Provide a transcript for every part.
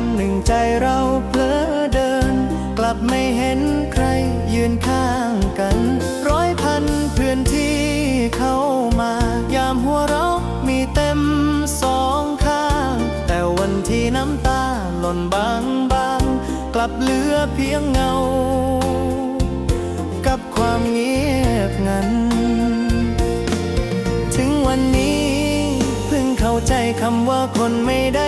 วันหนึ่งใจเราเพลอเดิน กลับไม่เห็นใครยืนข้างกัน ร้อยพันเพื่อนที่เข้ามายามหัวเรามีเต็มสองข้าง แต่วันที่น้ำตาหล่นบางบางๆกลับเหลือเพียงเงา กับความเงียบงัน ถึงวันนี้เพิ่งเข้าใจคำว่าคนไม่ได้วัด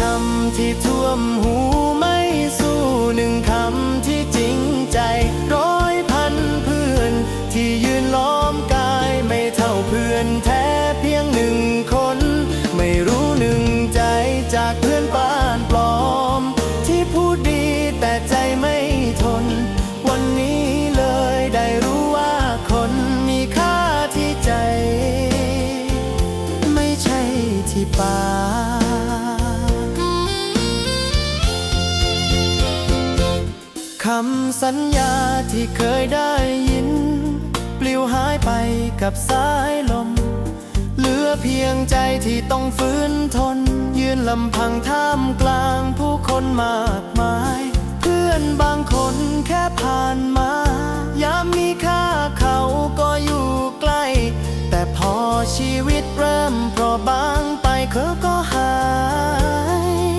คำที่ท่วมหูไม่สู้หนึ่งคำ สัญญาที่เคยได้ยิน ปลิวหายไปกับสายลม เหลือเพียงใจที่ต้องฝืนทน ยืนลำพังท่ามกลางผู้คนมากมาย เพื่อนบางคนแค่ผ่านมา ยามมีค่าเขาก็อยู่ใกล้ แต่พอชีวิตเริ่มเปราะบางไปเขาก็หาย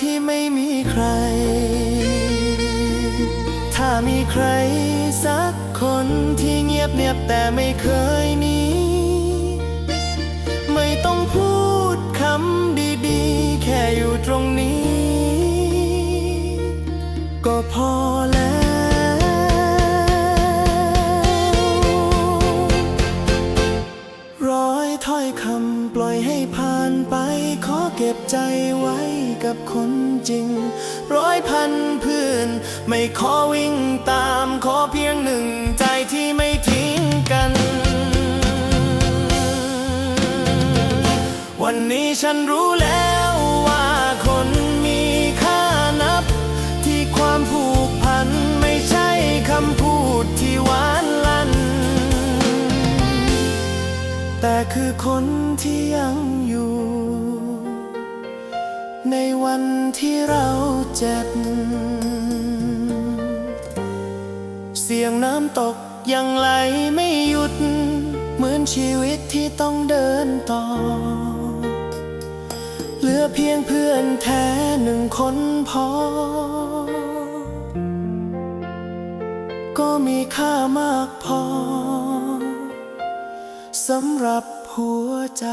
ที่ไม่มีใคร ถ้ามีใครสักคนที่เงียบเนียบแต่ไม่เคยหนีไม่ต้องพูดคำดีๆ แค่อยู่ตรงนี้ ก็พอแล้วร้อยถ้อยคำปล่อยให้ผ่านไป ขอเก็บใจไว้ กับคนจริง ร้อยพันเพื่อน ไม่ขอวิ่งตามขอเพียงหนึ่งใจที่ไม่ทิ้งกัน วันนี้ฉันรู้แล้ว ใจ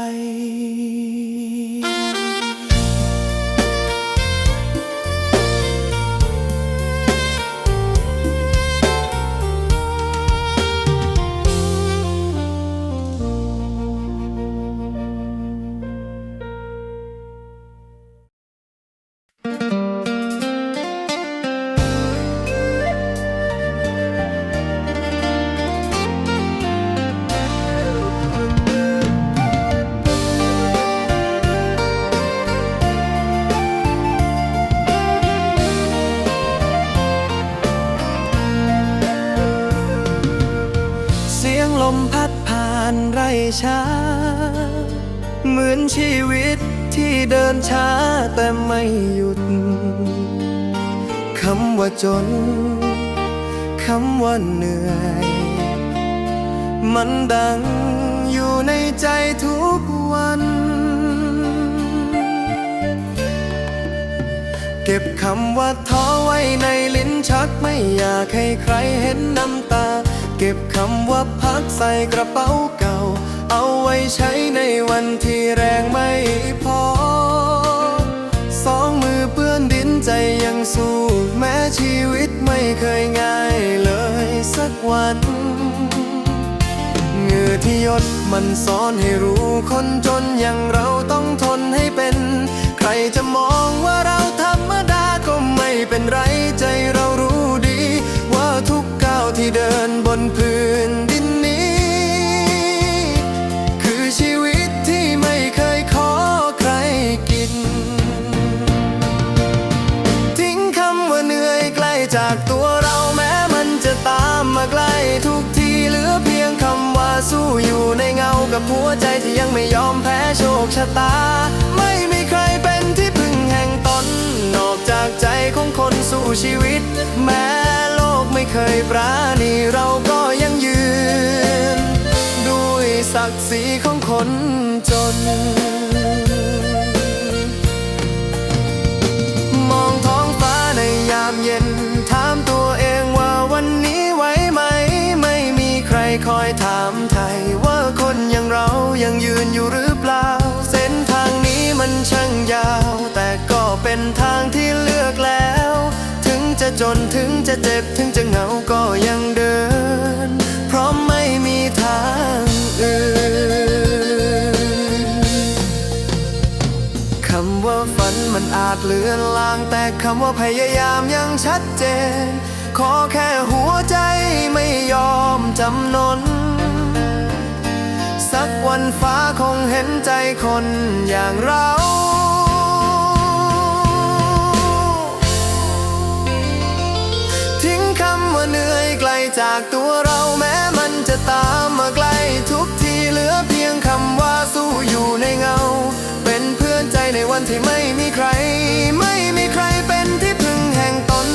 ว่าจน คำว่าเหนื่อย มันดังอยู่ในใจทุกวัน เก็บคำว่าท้อไว้ในลิ้นชักไม่อยากให้ใครเห็นน้ำตา เก็บคำว่าพักใส่กระเป๋าเก่า เอาไว้ใช้ในวันที่แรงไม่พอ เคยง่ายเลยสักวันเหงื่อที่ยดมันสอนให้รู้คนจนอย่างเราต้องทนให้เป็น ใครจะมองว่าเราธรรมดาก็ไม่เป็นไร หัวใจที่ยังไม่ยอมแพ้โชคชะตาไม่ จนถึงจะเจ็บถึงจะเหงาก็ยังเดิน เพราะไม่มีทางอื่นคำว่าฝันมันอาจเลือนลาง แต่คำว่าพยายามยังชัดเจน ขอแค่หัวใจไม่ยอมจำนน สักวันฟ้าคงเห็นใจคนอย่างเรา จากตัวเราแม้มันจะตามมาไกลทุกทีเหลือเพียงคำว่าสู้อยู่ในเงา เป็นเพื่อนใจในวันที่ไม่มีใคร ไม่มีใครเป็นที่พึ่งแห่งตน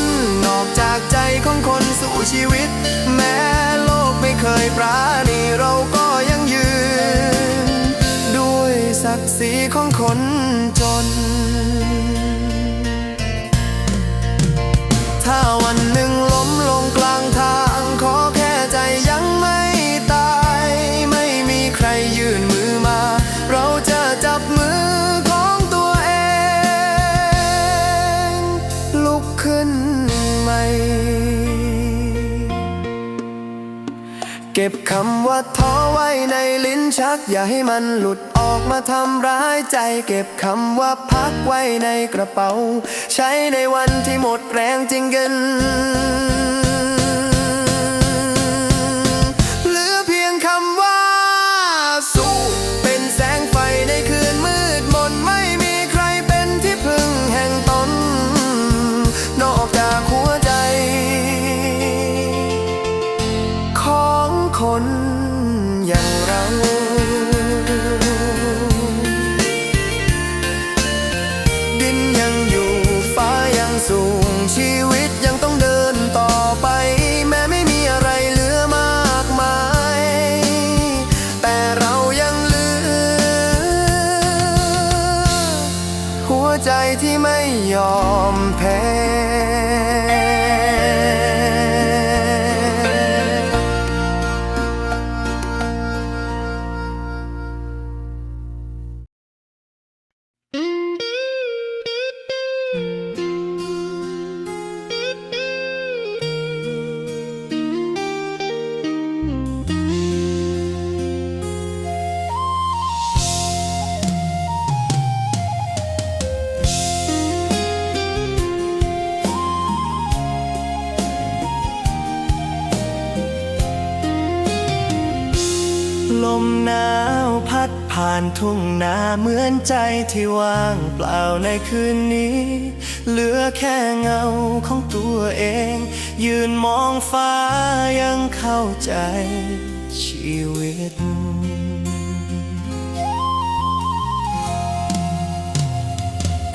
นอกจากใจของคนสู้ชีวิต แม้โลกไม่เคยปราณีเราก็ยังยืน ด้วยศักดิ์ศรีของคนจน ถ้าวันหนึ่งล้มลงกลางทาง ก็บคำว่าท้อไว้ในลิ้นชัก อย่าให้มันหลุดออกมาทำร้ายใจ เก็บคำว่าพักไว้ในกระเป๋า ใช้ในวันที่หมดแรงจริงกัน ที่ว่างเปล่าในคืนนี้ เหลือแค่เงาของตัวเอง ยืนมองฟ้ายังเข้าใจชีวิต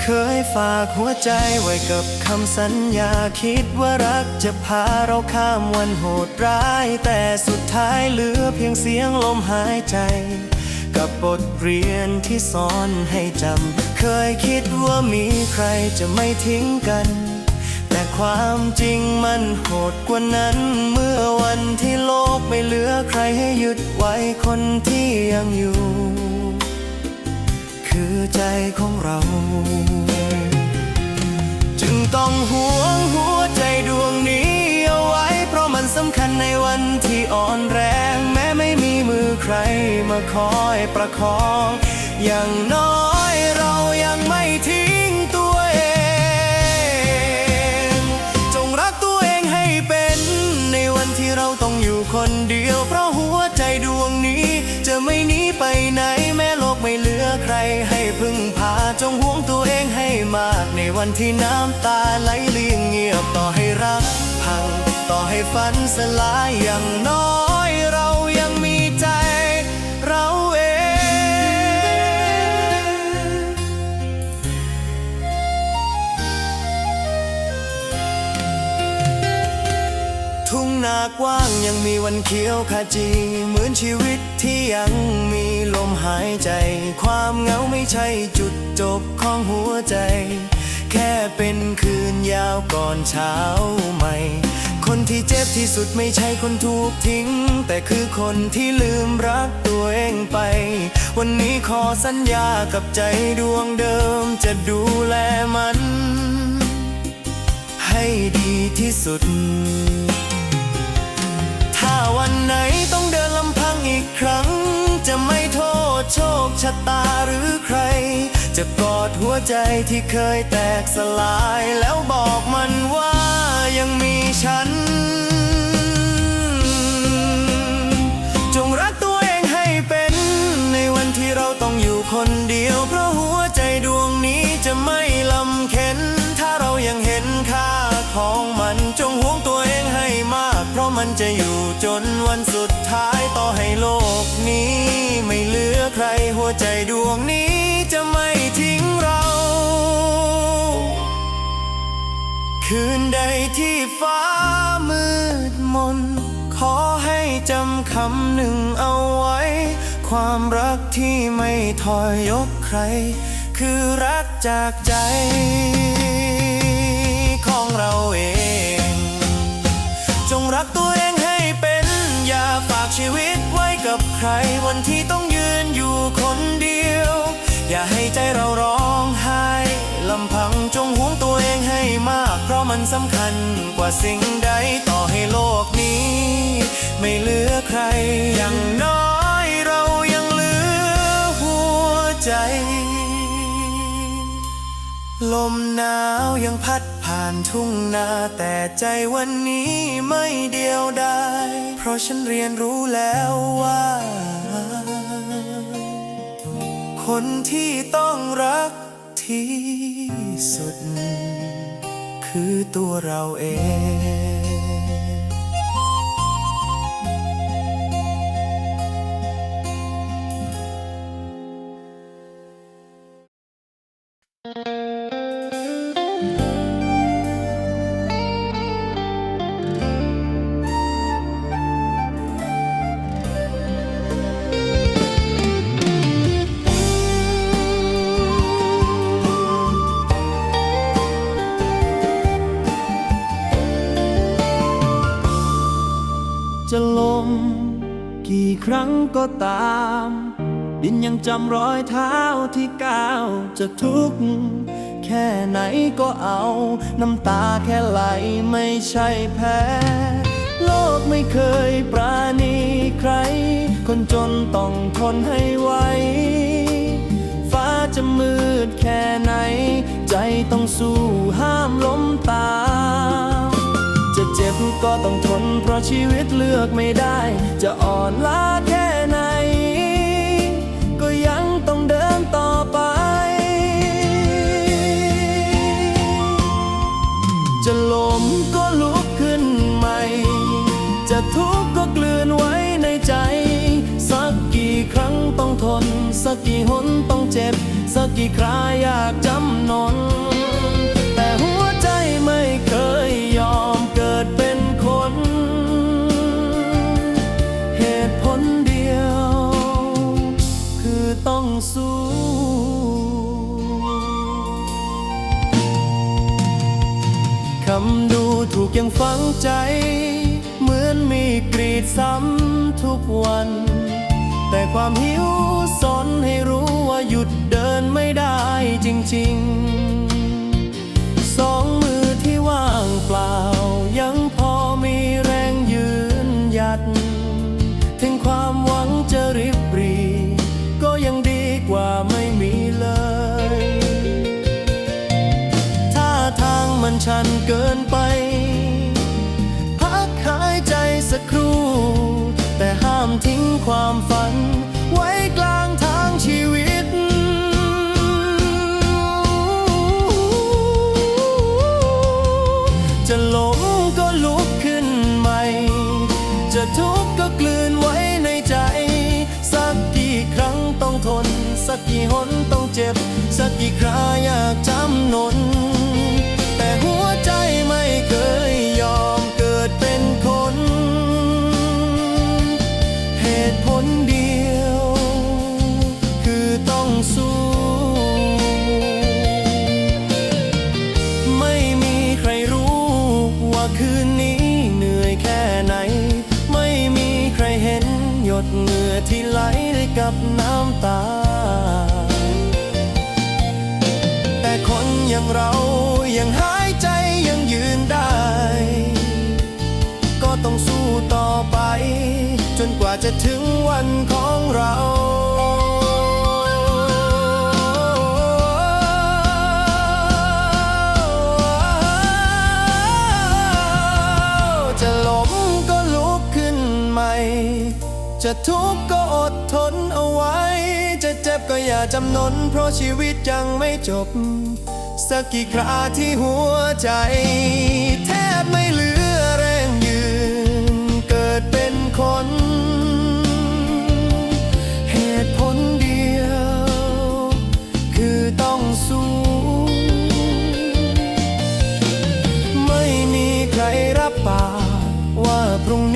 เคยฝากหัวใจไว้กับคำสัญญาคิดว่ารักจะพาเราข้ามวันโหดร้าย แต่สุดท้ายเหลือเพียงเสียงลมหายใจ กับบทเรียนที่สอนให้จำ เคยคิดว่ามีใครจะไม่ทิ้งกัน แต่ความจริงมันโหดกว่านั้น เมื่อวันที่โลกไม่เหลือใครให้หยุดไว้คนที่ยังอยู่ คือใจของเรา จึงต้องห่วงหัวใจดวงนี้เอาไว้ เพราะมันสำคัญในวันที่อ่อนแรง มาคอยประคอง อย่างน้อยเรายังไม่ทิ้งตัวเอง จงรักตัวเองให้เป็น ในวันที่เราต้องอยู่คนเดียว เพราะหัวใจดวงนี้ จะไม่หนีไปไหน แม้โลกไม่เหลือใครให้พึ่งพา จงห่วงตัวเองให้มาก ในวันที่น้ำตาไหลเลียงเงียบต่อให้รักพัง ต่อให้ฝันสลายอย่างน้อยากว้างยังมีวันเขียวขจี เหมือนชีวิตที่ยังมีลมหายใจ ความเหงาไม่ใช่จุดจบของหัวใจ แค่เป็นคืนยาวก่อนเช้าใหม่ คนที่เจ็บที่สุดไม่ใช่คนถูกทิ้ง แต่คือคนที่ลืมรักตัวเองไป วันนี้ขอสัญญากับใจดวงเดิมจะดูแลมัน ให้ดีที่สุด อีกครั้ง จะไม่โทษโชคชะตาหรือใคร จะกอดหัวใจที่เคยแตกสลายแล้วบอกมันว่ายังมีฉัน จงรักตัวเองให้เป็น ในวันที่เราต้องอยู่คนเดียว เพราะหัวใจดวงนี้จะไม่ลำเค็น ถ้าเรายังเห็นค่าของมันจงห่วงตัวเองให้มาก เพราะมันจะอยู่ จนวันสุดท้ายต่อให้โลกนี้ ไม่เหลือใครหัวใจดวงนี้จะไม่ทิ้งเรา คืนใดที่ฟ้ามืดมน ขอให้จำคำหนึ่งเอาไว้ ความรักที่ไม่ทอยยกใคร คือรักจากใจ ชีวิตไว้กับใครวันที่ต้องยืนอยู่คนเดียว อย่าให้ใจเราร้องไห้ลำพังจงห่วงตัวเองให้มาก เพราะมันสำคัญกว่าสิ่งใดต่อให้โลกนี้ ไม่เหลือใครอย่างน้อยเรายังเหลือหัวใจ ลมหนาวยังพัดผ่านทุ่งนาแต่ใจวันนี้ไม่เดียวดายเพราะฉันเรียนรู้แล้วว่า คนที่ต้องรักที่สุด คือตัวเราเอง จะลม กี่ครั้งก็ตาม ดินยังจำรอยเท้าที่ก้าวจะทุกข์แค่ไหนก็เอา น้ำตาแค่ไหลไม่ใช่แพ้ โลกไม่เคยปราณีใคร คนจนต้องทนให้ไหวฟ้าจะมืดแค่ไหน ใจต้องสู้ห้ามล้มตา ก็ต้องทนเพราะชีวิตเลือกไม่ได้ จะอ่อนล้าแค่ไหน ก็ยังต้องเดินต่อไป จะล้มก็ลุกขึ้นใหม่ จะทุกข์ก็กลืนไว้ในใจ สักกี่ครั้งต้องทน สักกี่หนต้องเจ็บ สักกี่คราอยากจำนน คำดูถูกยังฝังใจ เหมือนมีกรีดซ้ำทุกวัน แต่ความหิวสอนให้รู้ว่าหยุดเดินไม่ได้จริง ๆ สองมือที่ว่างเปล่ายัง ชันเกินไป พักหายใจสักครู่ แต่ห้ามทิ้งความฝัน ไว้กลางทางชีวิต จะล้มก็ลุกขึ้นใหม่ จะทุกข์ก็กลืนไว้ในใจ สักกี่ครั้งต้องทน สักกี่หนต้องเจ็บ สักกี่คราอยากจำนน อย่างเรายังหายใจยังยืนได้ ก็ต้องสู้ต่อไป จนกว่าจะถึงวันของเราจะล้มก็ลุกขึ้นใหม่จะทุกข์ก็อดทนเอาไว้ จะเจ็บก็อย่าจำนน เพราะชีวิตยังไม่จบ สักกี่คราที่หัวใจ แทบไม่เหลือแรงยืน เกิดเป็นคน เหตุผลเดียว คือต้องสู้ไม่มีใครรับปากว่าพรุ่งนี้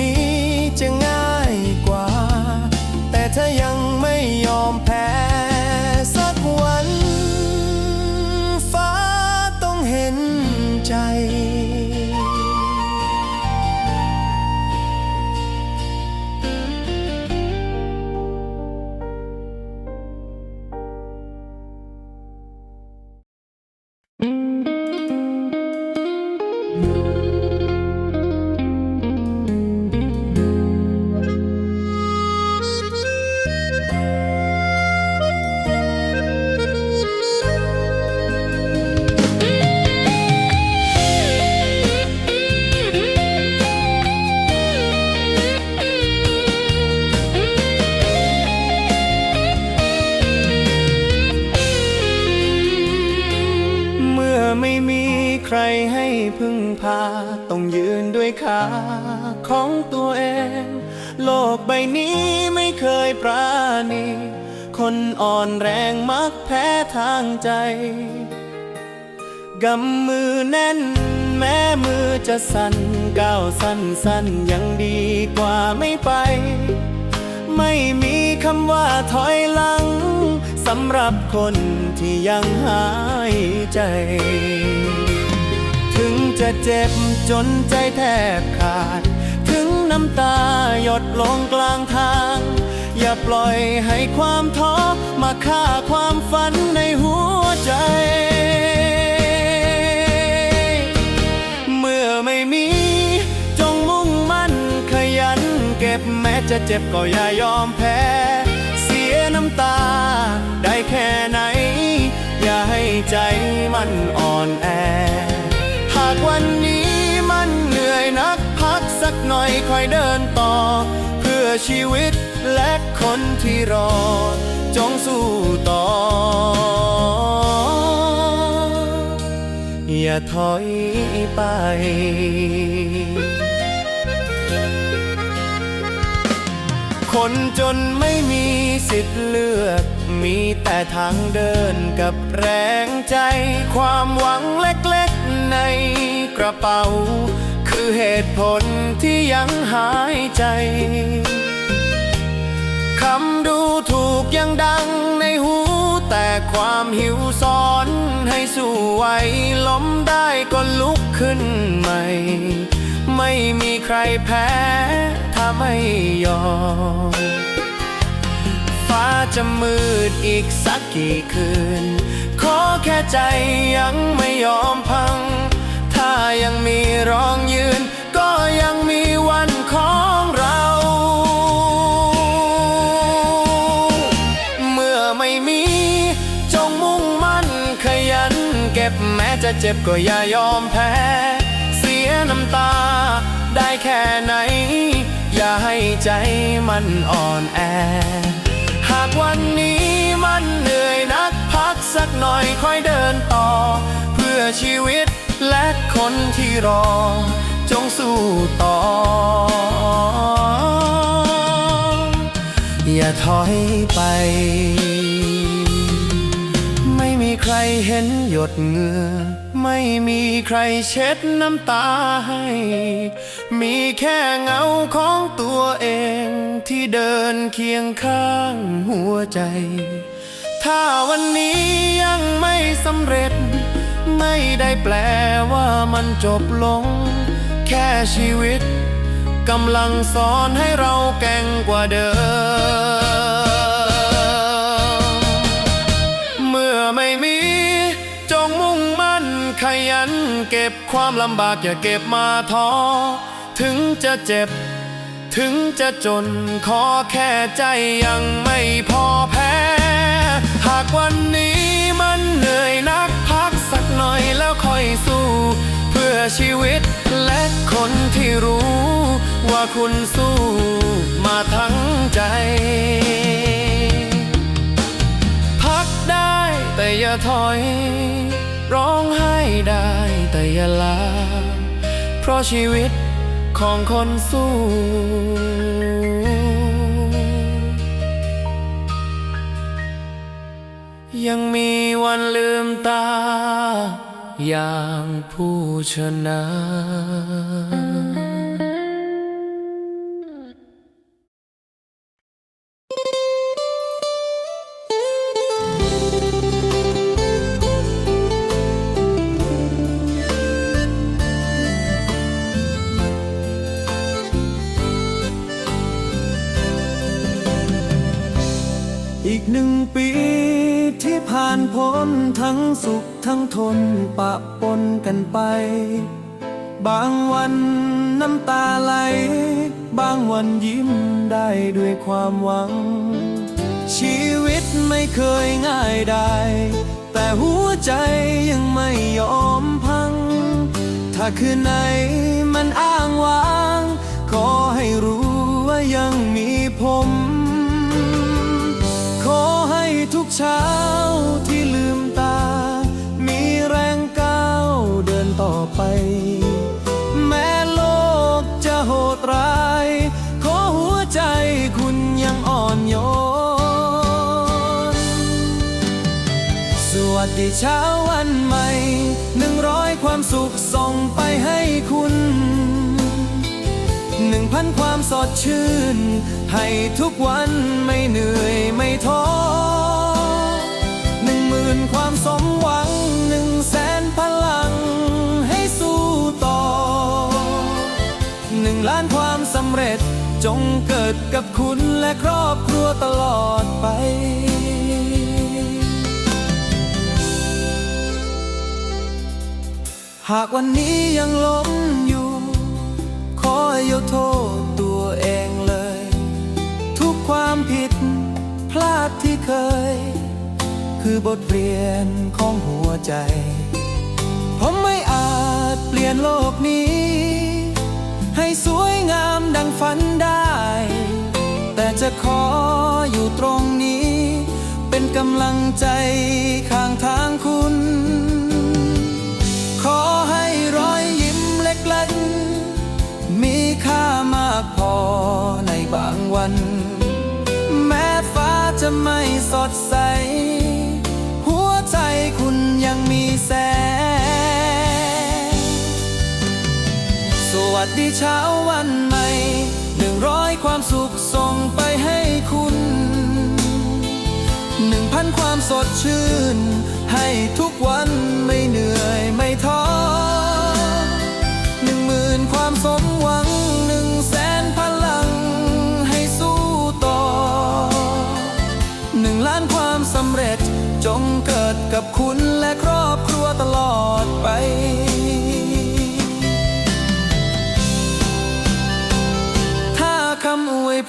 รให้พึ่งพา ต้องยืนด้วยขาของตัวเอง โลกใบนี้ไม่เคยปราณี คนอ่อนแรงมักแพ้ทางใจ กำมือแน่นแม้มือจะสั่นก้าวสั้นสั้นๆยังดีกว่าไม่ไป ไม่มีคำว่าถอยหลังสำหรับคนที่ยังหายใจ จะเจ็บจนใจแทบขาด ถึงน้ำตาหยดลงกลางทาง อย่าปล่อยให้ความท้อมาฆ่าความฝันในหัวใจ เมื่อไม่มี จงมุ่งมั่นขยัน เก็บแม้จะเจ็บก็อย่ายอมแพ้ เสียน้ำตาได้แค่ไหน อย่าให้ใจมันอ่อน ค่อยเดินต่อ เพื่อชีวิตและคนที่รอ จงสู้ต่อ อย่าถอยไปคคนจนไม่มีสิทธิ์เลือก มีแต่ทางเดินกับแรงใจ ความหวังเล็กๆในกระเป๋า คือเหตุผลที่ยังหายใจคำดูถูกยังดังในหู แต่ความหิวซ้อนให้สู้ไหวล้มได้ก็ลุกขึ้นใหม่ ไม่มีใครแพ้ถ้าไม่ยอม ฟ้าจะมืดอีกสักกี่คืน ขอแค่ใจยังไม่ยอมพัง ยังมีรองยืน ก็ยังมีวันของเรา เมื่อไม่มี จงมุ่งมั่นขยัน เก็บแม้จะเจ็บก็อย่ายอมแพ้ เสียน้ำตา ได้แค่ไหน อย่าให้ใจมันอ่อนแอ หากวันนี้มันเหนื่อยนักพักสักหน่อยค่อยเดินต่อ เพื่อชีวิต และคนที่รอ จงสู้ต่อ อย่าถอยไป ไม่มีใครเห็นหยดเหงื่อ ไม่มีใครเช็ดน้ำตาให้ มีแค่เงาของตัวเองที่เดินเคียงข้างหัวใจ ถ้าวันนี้ยังไม่สำเร็จ ไม่ได้แปลว่ามันจบลง แค่ชีวิตกำลังสอนให้เราแก่งกว่าเดิม เมื่อไม่มี จงมุ่งมั่นขยัน เก็บความลำบากอย่าเก็บมาท้อ ถึงจะเจ็บ ถึงจะจนขอแค่ใจยังไม่พอแพ้ และคนที่รู้ว่าคุณสู้มาทั้งใจ พักได้แต่อย่าถอย ร้องไห้ได้แต่อย่าลา เพราะชีวิตของคนสู้ยังมีวันลืมตา อย่างผู้ชนะอีกหนึ่งปี ที่ผ่านพ้นทั้งสุขทั้งทนปะปนกันไป บางวันน้ำตาไหล บางวันยิ้มได้ด้วยความหวัง ชีวิตไม่เคยง่ายได้ แต่หัวใจยังไม่ยอมพัง ถ้าคืนไหนมันอ้างว้าง ขอให้รู้ว่ายังมีผม เช้าที่ลืมตา มีแรงก้าวเดินต่อไป แม้โลกจะโหดร้าย ขอหัวใจคุณยังอ่อนโยน สวัสดีเช้าวันใหม่หนึ่งร้อยความสุขส่งไปให้คุณหนึ่งพันความสดชื่น ให้ทุกวันไม่เหนื่อยไม่ท้อ นึ่งหมื่นความสมหวังหนึ่งแสนพลังให้สู้ต่อหนึ่งล้านความสำเร็จจงเกิดกับคุณและครอบครัวตลอดไปหากวันนี้ยังล้มอยู่ ขออย่าโทษตัวเองเลย ทุกความผิดพลาดที่เคย คือบทเรียนของหัวใจ ผมไม่อาจเปลี่ยนโลกนี้ ให้สวยงามดังฝันได้ แต่จะขออยู่ตรงนี้ เป็นกำลังใจข้างทางคุณ ขอให้รอยยิ้มเล็กๆ มีค่ามากพอในบางวันวัสด ที่เช้าวันใหม่หนึ่งร้อยความสุขส่งไปให้คุณหนึ่งพันความสดชื่น ให้ทุกวันไม่เหนื่อยไม่ท้อหนึ่งหมื่นความสมหวังหนึ่งแสนพลังให้สู้ต่อหนึ่งล้านความสำเร็จจงเกิดกับคุณและครอบครัวตลอดไป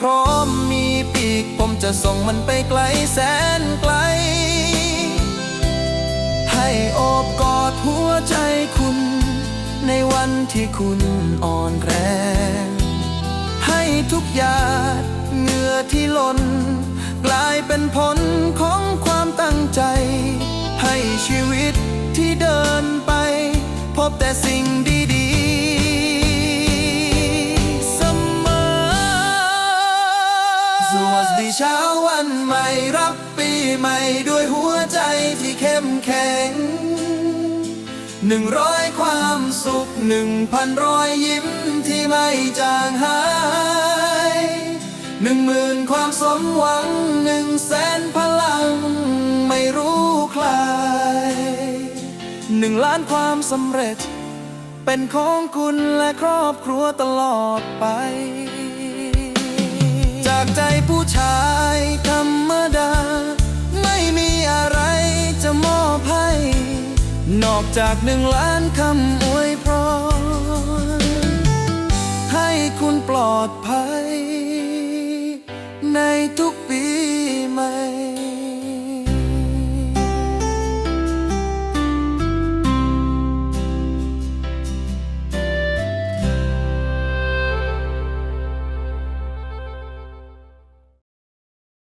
พร้อมมีปีก ผมจะส่งมันไปไกลแสนไกล ให้โอบกอดหัวใจคุณ ในวันที่คุณอ่อนแรง ให้ทุกหยาดเหงื่อที่หล่นกลายเป็นผลของความตั้งใจ ให้ชีวิตที่เดินไป พบแต่สิ่งดี สวัสดีเช้าวันใหม่รับปีใหม่ด้วยหัวใจที่เข้มแข็งหนึ่งร้อยความสุขหนึ่งพันรอยยิ้มที่ไม่จางหายหนึ่งหมื่นความสมหวังหนึ่งแสนพลังไม่รู้ใครหนึ่งล้านความสำเร็จ เป็นของคุณและครอบครัวตลอดไป ใจผู้ชายธรรมดา ไม่มีอะไรจะมอบให้ นอกจากหนึ่งล้านคำอวยพร ให้คุณปลอดภัย ในทุกปีใหม่